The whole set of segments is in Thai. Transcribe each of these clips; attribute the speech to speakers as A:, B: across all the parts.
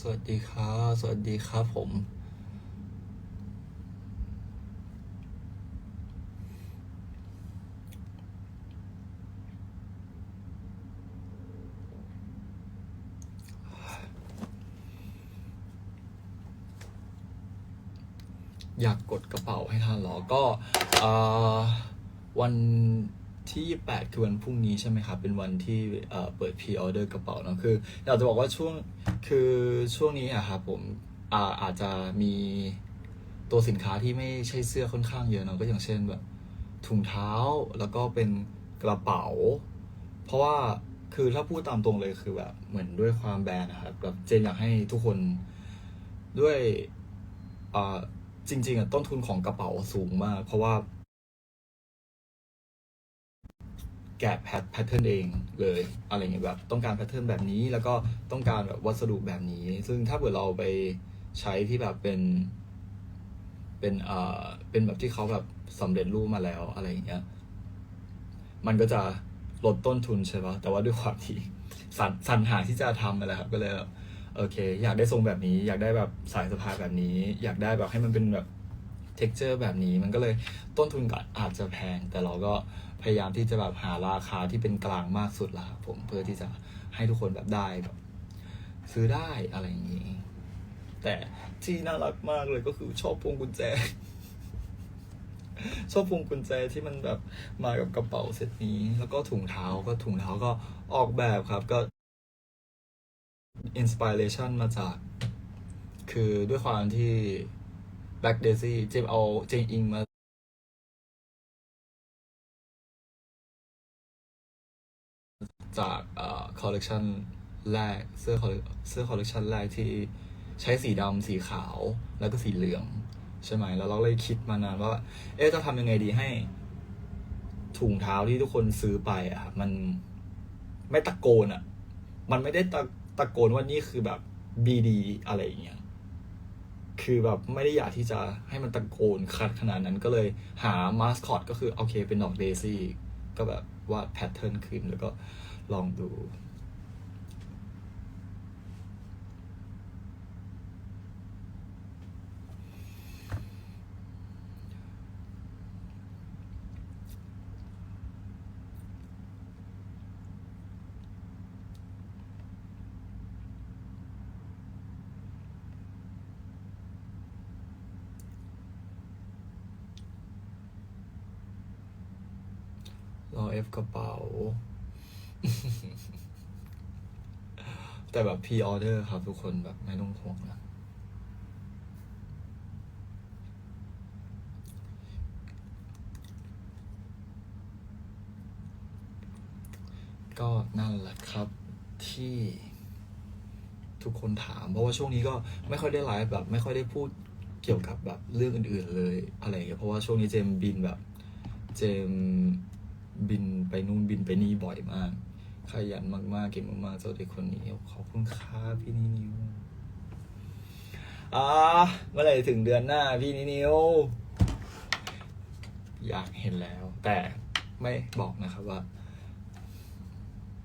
A: สวัสดีครับ สวัสดีครับผม อยากกดกระเป๋าให้ทันหรอ ก็อวัน ที่ 28 คือวันพรุ่งนี้ใช่ไหมครับ เป็นวันที่เปิดพรีออเดอร์กระเป๋าเนอะคืออยากจะบอกว่าช่วงคือช่วงนี้อะครับผมอาอาจจะมีตัวสินค้าที่ไม่ใช่เสื้อค่อนข้างเยอะเนอะก็อย่างเช่นแบบถุงเท้าแล้วก็เป็นกระเป๋า เพราะว่าคือถ้าพูดตามตรงเลยคือแบบเหมือนด้วยความแบรนด์นะครับแบบเจนอยากให้ทุกคนด้วยจริงๆอะต้นทุนของกระเป๋าสูงมาก เพราะว่า แกะแพทแพทเทิร์นเองเลยอะไรเงี้ยแบบต้องการแพทเทิร์นแบบนี้แล้วก็ต้องการแบบวัสดุแบบนี้ ซึ่งถ้าเกิดเราไปใช้ที่แบบเป็น เป็นเอ่อเป็นแบบที่เขาแบบสำเร็จรูปมาแล้วอะไรอย่างเงี้ยมันก็จะลดต้นทุนใช่ปะแต่ว่าด้วยความที่สันสรรหาที่จะทำนั่นแหละครับก็เลยแบบโอเค อยากได้ทรงแบบนี้ อยากได้แบบสายสะพายแบบนี้ อยากได้แบบให้มันเป็นแบบ เท็กเจอร์แบบนี้มันก็เลยต้นทุนก็อาจจะแพง แต่เราก็พยายามที่จะแบบหาราคาที่เป็นกลางมากสุดละครับผมเพื่อที่จะให้ทุกคนแบบได้แบบ ซื้อได้อะไรอย่างนี้ แต่ที่น่ารักมากเลยก็คือชอบพวงกุญแจ ชอบพวงกุญแจที่มันแบบมากับกระเป๋าเซตนี้ แล้วก็ถุงเท้าก็ถุงเท้าก็ออกแบบครับก็อินสปิเรชันมาจาก คือด้วยความที่ Black Daisy เจมเอาเจมอิงมาจากเอ่อคอลเลกชันแรกเสื้อ colle- เสื้อคอลเลกชันแรกที่ใช้สีดำสีขาวแล้วก็สีเหลือง ใช่ไหม แล้วเราเลยคิดมานานว่า เอ๊ะจะทำยังไงดีให้ ถุงเท้าที่ทุกคนซื้อไปอะมันไม่ตะโกนอะมันไม่ได้ตะตะโกนว่านี่คือแบบบีดีอะไรอย่างเงี้ย คือแบบไม่ได้อยากที่จะให้มันตะโกนคัดขนาดนั้นก็เลยหามาสคอตก็คือโอเคเป็นดอกเดซี่ก็แบบวาดแพทเทิร์นขึ้นแล้วก็ลองดู รอเอฟกระเป๋า แต่แบบพ r ออเดอร์ครับทุกคนแบบไม่ต้องห่วงนะก็นั่นแหละครับที่ทุกคนถาม เพราะว่าช่วงนี้ก็ไม่ค่อยได้ไลฟ์แบบ ไม่ค่อยได้พูดเกี่ยวกับแบบเรื่องอื่น ๆ เลยอะไรอย่างเงี้ยเพราะว่าช่วงนี้เจมบินแบบ เจม บินไปนู่นบินไปนี่บ่อยมากขยันมากๆ เก่งมากๆเจ้าเด็กคนนี้ขอบคุณครับพี่นินิวอ่าเมื่อไหร่ถึงเดือนหน้าพี่นินิวอยากเห็นแล้ว แต่ไม่บอกนะครับว่า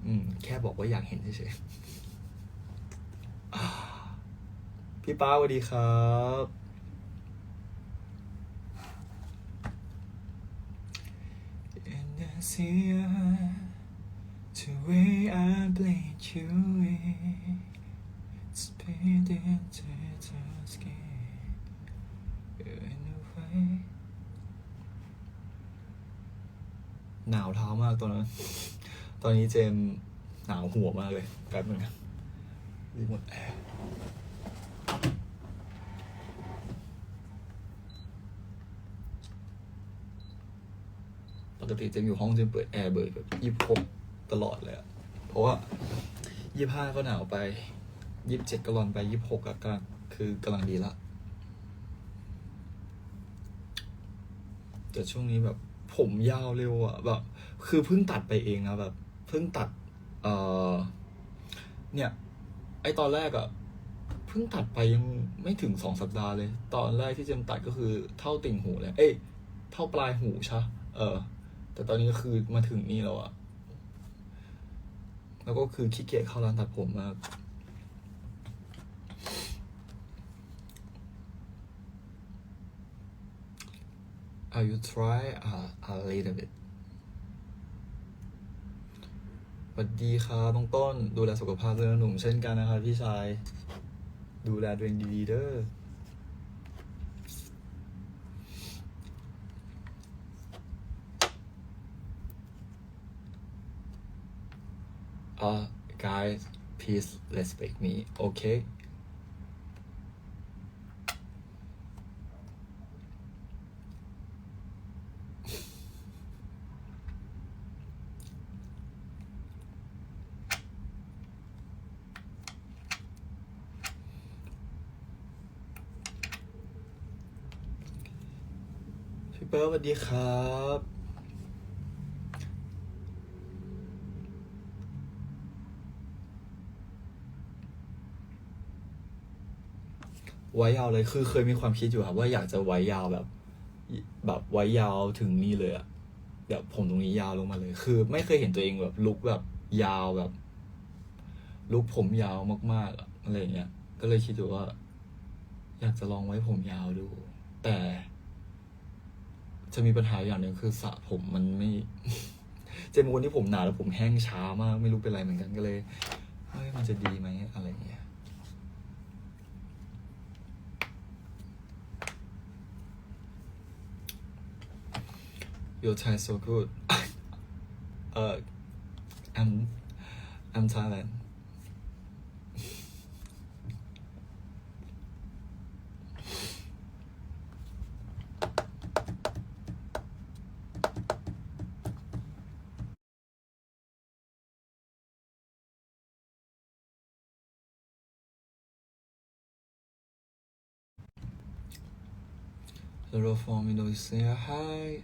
A: อืม แค่บอกว่าอยากเห็นเฉยๆพี่ป้าสวัสดีครับ And see the way I bleed you in Spit into the skin You're In a way หนาวเท้ามากตอนนั้น ตอนนี้เจมหนาวหัวมากเลยแป๊บนึงนะรีโมทแอร์ ปกติเจมอยู่ห้องเจมเปิดแอร์เบิดแบบยี่สิบหกตลอดเลยอะเพราะว่ายี่ห้าก็หนาวไปยี่สิบเจ็ดก็ร้อนไปยี่สิบหกก็คือกำลังดีละแต่ช่วงนี้แบบผมยาวเร็วอะแบบ คือเพิ่งตัดไปเองนะแบบ เพิ่งตัด เออเนี่ย ไอตอนแรกอะเพิ่งตัดไปยังไม่ถึงสองสัปดาห์เลย ตอนแรกที่เจมตัดก็คือเท่าติ่งหูเลย เอ้ย เท่าปลายหูใช่เออ แต่ตอนนี้ก็คือมาถึงนี่แล้วอะแล้วก็คือขี้เกียจเข้าร้านตัดผมมากอา you try a a little bit สวัสดีครับน้องต้น ดูแลสุขภาพด้วยนะหนุ่มเช่นกันนะครับพี่ชาย ดูแลตัวเองดีๆเด้อ Uh, guys, please respect me, okay? พี่เปิ้ลสวัสดีครับ ไว้ยาวเลยคือเคยมีความคิดอยู่ครับว่าอยากจะไว้ยาวแบบ แบบไว้ยาวถึงนี่เลยอะแบบผมตรงนี้ยาวลงมาเลย คือ ไม่เคยเห็นตัวเองแบบลุกแบบยาวแบบลุกผมยาวมากๆอะอะไรเงี้ย ก็เลยคิดดูว่า อยากจะลองไว้ผมยาวดู แต่ จะมีปัญหาอย่างหนึ่งคือสระผมมันไม่ เจมส์คนที่ผมหนาแล้วผมแห้งช้ามาก ไม่รู้เป็นไรเหมือนกันก็เลยเฮ้ยมันจะดีไหมอะไรเงี้ย Your Thai so good. uh, I'm I'm Thailand. Hello from Indonesia. Hi.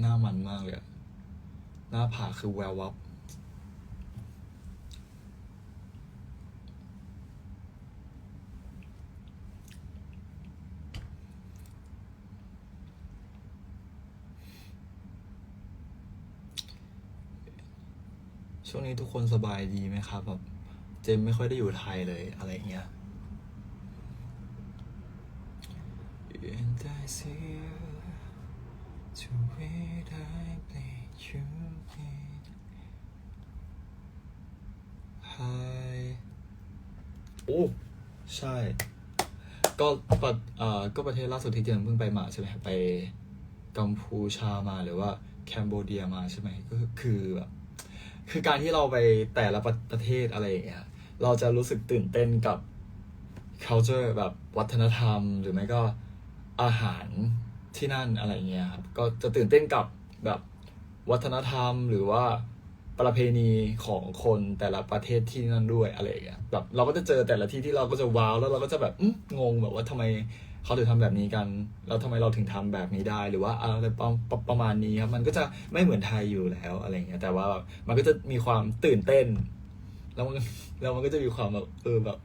A: หน้ามันมากเลยอะหน้าผากคือแวววับ ช่วงนี้ทุกคนสบายดีไหมครับแบบเจมไม่ค่อยได้อยู่ไทยเลยอะไรเงี้ย And I see you to wait I play you in Hi โอ้ใช่ ก็ปะเอ่อก็ประเทศล่าสุดที่เจมเพิ่งไปมาใช่ไหมไปกัมพูชามาหรือว่าแคนโบเดียมาใช่ไหมก็คือแบบคือการที่เราไปแต่ละประประเทศอะไรอย่างเงี้ยเราจะรู้สึกตื่นเต้นกับ culture แบบวัฒนธรรม หรือไม่ก็อาหาร ที่นั่นอะไรเงี้ยครับก็จะตื่นเต้นกับแบบวัฒนธรรมหรือว่าประเพณีของคนแต่ละประเทศที่นั่นด้วยอะไรอย่างเงี้ยแบบเราก็จะเจอแต่ละที่ที่เราก็จะว้าวแล้วเราก็จะแบบงงแบบว่าทำไมเขาถึงทำแบบนี้กัน แล้วทำไมเราถึงทำแบบนี้ได้ หรือว่าอะไรประประประมาณนี้ครับมันก็จะไม่เหมือนไทยอยู่แล้วอะไรเงี้ยแต่ว่าแบบมันก็จะมีความตื่นเต้น แล้วมันแล้วมันก็จะมีความแบบเออแบบ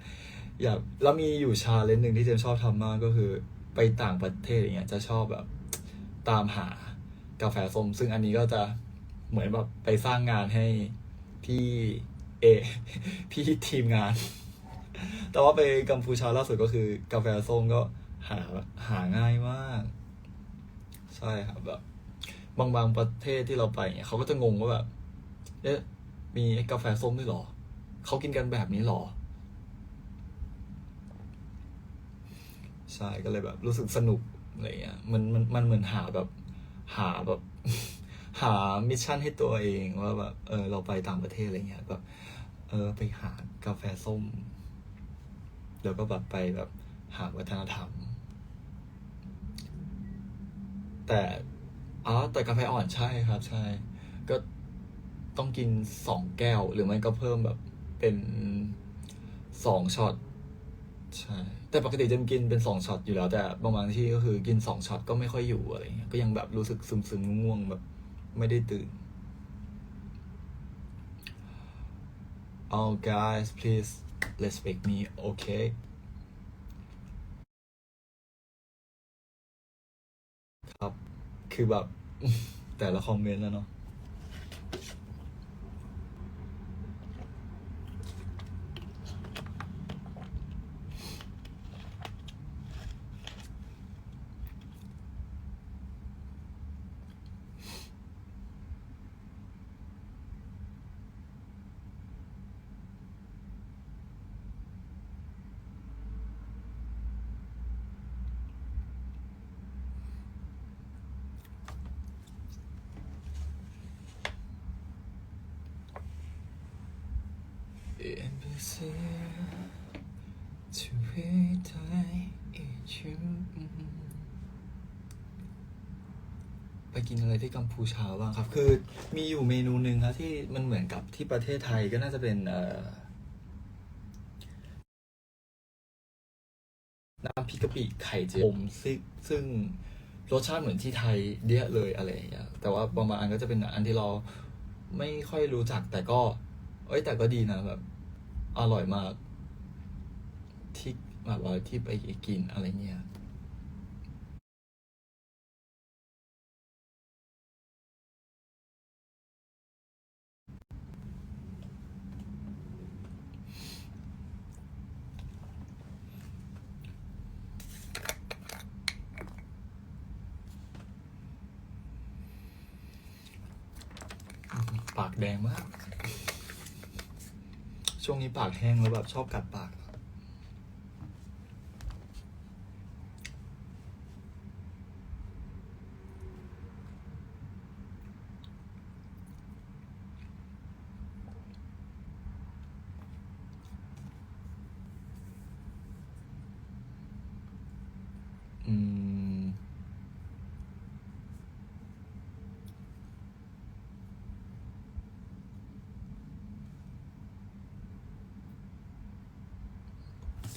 A: อยากแล้วมีอยู่ชาเลนจ์หนึ่งที่เจมชอบทำมากก็คือ ไปต่างประเทศอย่างเงี้ยจะชอบแบบตามหากาแฟส้มซึ่งอันนี้ก็จะเหมือนแบบไปสร้างงานให้พี่เอพี่ทีมงาน แต่ว่าไปกัมพูชาล่าสุดก็คือกาแฟส้มก็หาหาง่ายมาก ใช่ครับแบบบางบางประเทศที่เราไปเนี่ยเขาก็จะงงว่าแบบ เอ๊ะ มีกาแฟส้มด้วยหรอ เขากินกันแบบนี้หรอ ใช่ก็เลยแบบรู้สึกสนุกอะไรเงี้ยมันมันมันเหมือนหาแบบหาแบบ หามิชชั่นให้ตัวเองว่าแบบเออเราไปต่างประเทศอะไรเงี้ยแบบเออไปหากาแฟส้ม แล้วก็แบบไปแบบหาวัฒนธรรม แต่อ๋อแต่กาแฟอ่อนใช่ครับ ใช่ ก็ต้องกินสองแก้ว หรือไม่ก็เพิ่มแบบเป็นสองช็อต ใช่ แต่ปกติจะกินเป็นสองช็อตอยู่แล้ว แต่บางบางที่ก็คือกินสองช็อตก็ไม่ค่อยอยู่อะไรเงี้ยก็ยังแบบรู้สึกซึมซึมๆง่วงๆแบบ ไม่ได้ตื่น Oh guys please respect me okay ครับ คือแบบ แต่ละคอมเมนต์แล้วเนาะ ชีวิตไทยอีกชื่อไปกินอะไรที่กัมพูชาบ้างครับ คือมีอยู่เมนูหนึ่งครับที่มันเหมือนกับที่ประเทศไทยก็น่าจะเป็นเอ่อน้ำพริกกะปิไข่เจียวซึ่งซึ่งรสชาติเหมือนที่ไทยเดียเลยอะไรอย่างเงี้ยแต่ว่าบางอันก็จะเป็นอันที่เราไม่ค่อยรู้จักแต่ก็ เอ้ยแต่ก็ดีนะแบบ อร่อยมาก ที่แบบว่าที่ไปกินอะไรเงี้ยปากแดงมาก ช่วงนี้ปากแห้งแล้วแบบชอบกัดปาก อืม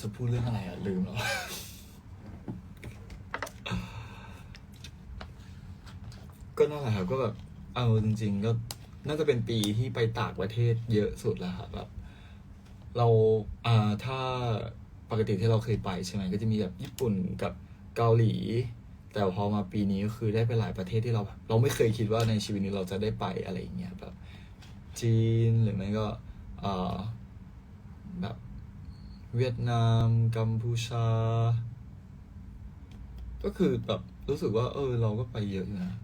A: จะพูดเรื่องอะไรอะ ลืมแล้ว ก็นั่นแหละครับก็แบบ เอาจริง ๆ ก็น่าจะเป็นปีที่ไปต่างประเทศเยอะสุดแล้วครับแบบ เราอ่าถ้าปกติที่เราเคยไปใช่ไหมก็จะมีแบบญี่ปุ่นกับเกาหลี แต่พอมาปีนี้ก็คือได้ไปหลายประเทศที่เราแบบเราไม่เคยคิดว่าในชีวิตนี้เราจะได้ไปอะไรอย่างเงี้ยแบบจีนหรือไม่ก็อ่าแบบ เวียดนาม กัมพูชา ก็คือแบบรู้สึกว่า เออ เราก็ไปเยอะอยู่นะ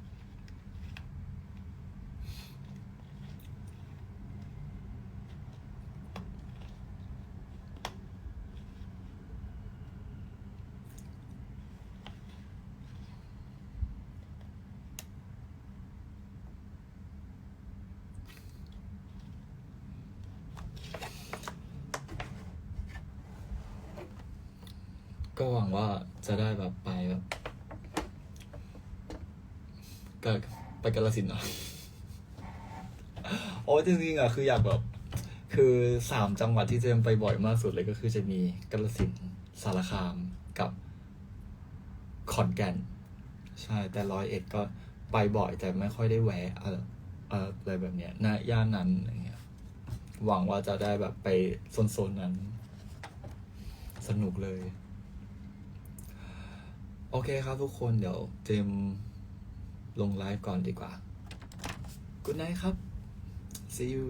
A: ก็หวังว่าจะได้แบบไปแบบก็ไปกาลสินเนาะโอ้จริงๆอะคืออยากแบบ คือสามจังหวัดที่เจมไปบ่อยมากสุดเลยก็คือจะมีกาลสินสารคามกับขอนแก่น ใช่ แต่ร้อยเอ็ดก็ไปบ่อยแต่ไม่ค่อยได้แวะอะไรแบบเนี้ยณย่านนั้นอะไรเงี้ยหวังว่าจะได้แบบไปโซนๆนั้น สนุกเลย โอเคครับทุกคนเดี๋ยวเจมลงไลฟ์ก่อนดีกว่า Good night ครับ see you